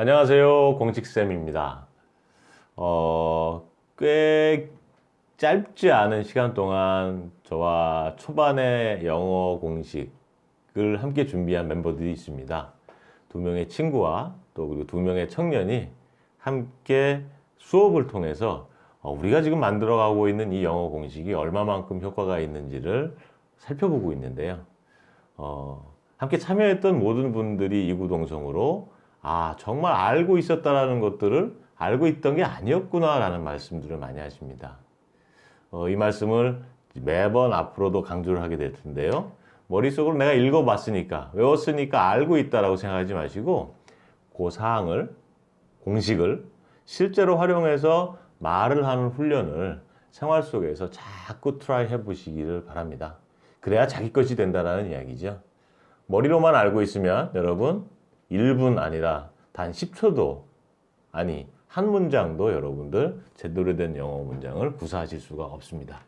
안녕하세요. 공식쌤입니다. 어, 꽤 짧지 않은 시간 동안 저와 초반의 영어 공식을 함께 준비한 멤버들이 있습니다. 두 명의 친구와 또 그리고 두 명의 청년이 함께 수업을 통해서 어, 우리가 지금 만들어가고 있는 이 영어 공식이 얼마만큼 효과가 있는지를 살펴보고 있는데요. 어, 함께 참여했던 모든 분들이 이구동성으로 아 정말 알고 있었다라는 것들을 알고 있던 게 아니었구나라는 말씀들을 많이 하십니다. 어, 이 말씀을 매번 앞으로도 강조를 하게 될 텐데요. 머릿속으로 내가 읽어봤으니까 외웠으니까 알고 있다라고 생각하지 마시고 그 사항을 공식을 실제로 활용해서 말을 하는 훈련을 생활 속에서 자꾸 트라이 해보시기를 바랍니다. 그래야 자기 것이 된다라는 이야기죠. 머리로만 알고 있으면 여러분 1분 아니라 단 10초도 아니 한 문장도 여러분들 제대로 된 영어 문장을 구사하실 수가 없습니다.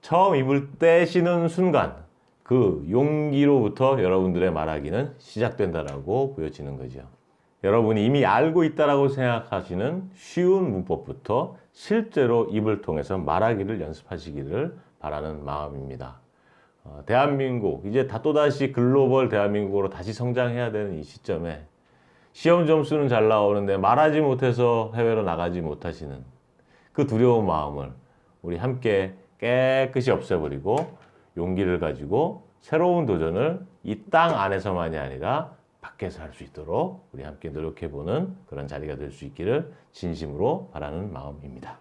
처음 입을 떼시는 순간 그 용기로부터 여러분들의 말하기는 시작된다라고 보여지는 거죠. 여러분이 이미 알고 있다라고 생각하시는 쉬운 문법부터 실제로 입을 통해서 말하기를 연습하시기를 바라는 마음입니다. 어, 대한민국 이제 다 또다시 글로벌 대한민국으로 다시 성장해야 되는 이 시점에 시험 점수는 잘 나오는데 말하지 못해서 해외로 나가지 못하시는 그 두려운 마음을 우리 함께 깨끗이 없애버리고 용기를 가지고 새로운 도전을 이 땅 안에서만이 아니라 밖에서 할 수 있도록 우리 함께 노력해보는 그런 자리가 될 수 있기를 진심으로 바라는 마음입니다.